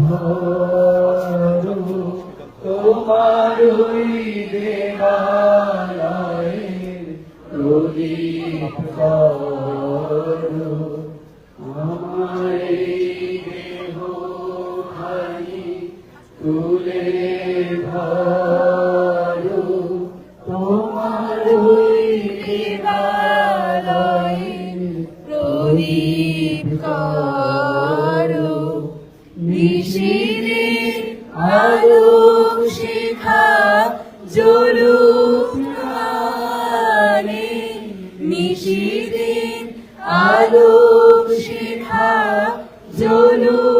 ভরো তোমারই দেবালয়ের প্রদীপ করো। আমার এই নিশিরে আলোক শেখা জলুক প্রাণে। নিশিদিন আলোক শেখা জ্বলুক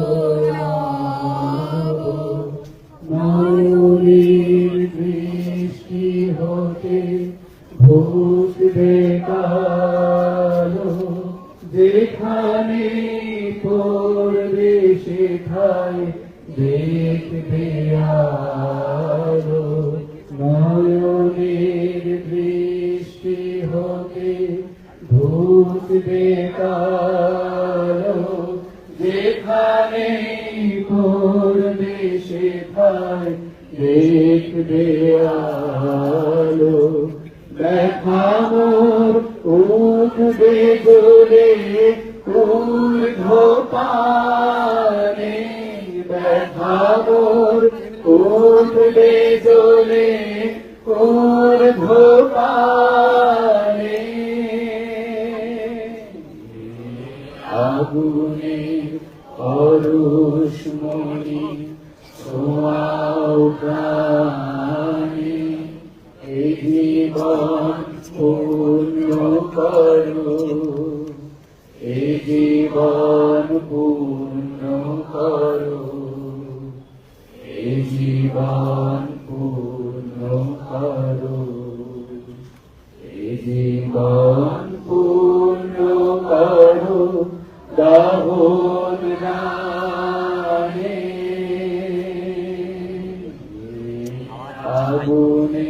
হতে ভূত বেকালো যেখানে পড়বে সেখায় দেখবে নয়নের দৃষ্টি হতে ভূত বেকালো যেখানে সেখায় দেখবে আলো। দেখা মোর উঠবে গলে ঊর্ধ্বপানে। দেখা মোর উঠবে জলে ঊর্ধ্বপানে। আগুনে পরশ মনি প্রাণে এই জীবন পূর্ণ করো। এই জীবন পূর্ণ করো। এই জীবন পূর্ণ করো। এই জীবন আগুনে